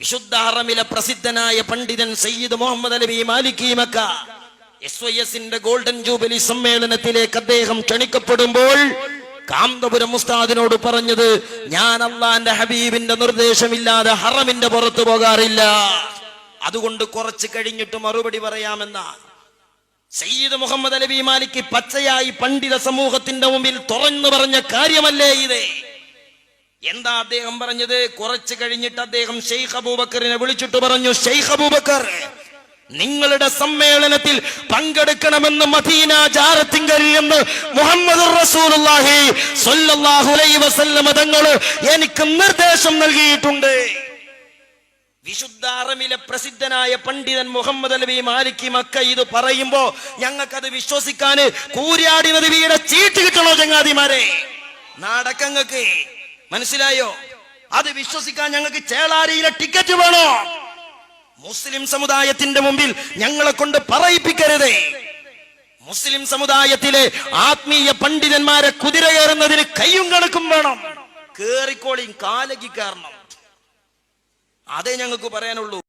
വിശുദ്ധ ഹറമിലെ പ്രസിദ്ധനായ പണ്ഡിതൻ Sayyid Muhammad Alawi Maliki Mecca. S Y എസിന്റെ ഗോൾഡൻ ജൂബിലി സമ്മേളനത്തിലേക്ക് അദ്ദേഹം ക്ഷണിക്കപ്പെടുമ്പോൾ കാന്തപുരം മുസ്താദിനോട് പറഞ്ഞത് ഞാൻ അള്ളാന്റെ ഹബീബിന്റെ നിർദ്ദേശമില്ലാതെ ഹറമിന്റെ പുറത്തു പോകാറില്ല. അതുകൊണ്ട് കുറച്ച് കഴിഞ്ഞിട്ട് മറുപടി പറയാമെന്ന. സയ്യിദ് മുഹമ്മദ് അലബി മാലിക്ക് പച്ചയായി പണ്ഡിത സമൂഹത്തിന്റെ മുമ്പിൽ തുറന്നു പറഞ്ഞ കാര്യമല്ലേ ഇത്? എന്താ അദ്ദേഹം പറഞ്ഞത്? കുറച്ച് കഴിഞ്ഞിട്ട് അദ്ദേഹം ഷെയ്ഖ് അബൂബക്കറിനെ വിളിച്ചിട്ട് പറഞ്ഞു ഷെയ്ഖ് അബൂബക്കർ നിങ്ങളുടെ സമ്മേളനത്തിൽ പങ്കെടുക്കണമെന്ന് മദീന ജാറത്തിങ്കൽ എന്ന് മുഹമ്മദ് റസൂലുള്ളാഹി അലൈഹി എനിക്ക് നിർദ്ദേശം നൽകിയിട്ടുണ്ട്. വിശുദ്ധ അറമിലെ പ്രസിദ്ധനായ പണ്ഡിതൻ മുഹമ്മദ് അലബി മാലിക്കി മക്ക ഇത് പറയുമ്പോ അത് വിശ്വസിക്കാന് കൂരാടി നദിയുടെ ചീട്ട് കിട്ടണോ ചങ്ങാതിമാരെ? നാടക്കങ്ങൾക്ക് മനസ്സിലായോ? അത് വിശ്വസിക്കാൻ ഞങ്ങൾക്ക് ചേളാരിയിലെ ടിക്കറ്റ് വേണോ? മുസ്ലിം സമുദായത്തിന്റെ മുമ്പിൽ ഞങ്ങളെ കൊണ്ട് പറയിപ്പിക്കരുതേ. മുസ്ലിം സമുദായത്തിലെ ആത്മീയ പണ്ഡിതന്മാരെ കുതിര കയറുന്നതിന് കയ്യും കണക്കും വേണം. കേറിക്കോളിയും കാലകി കാരണം അതേ ഞങ്ങൾക്ക് പറയാനുള്ളൂ.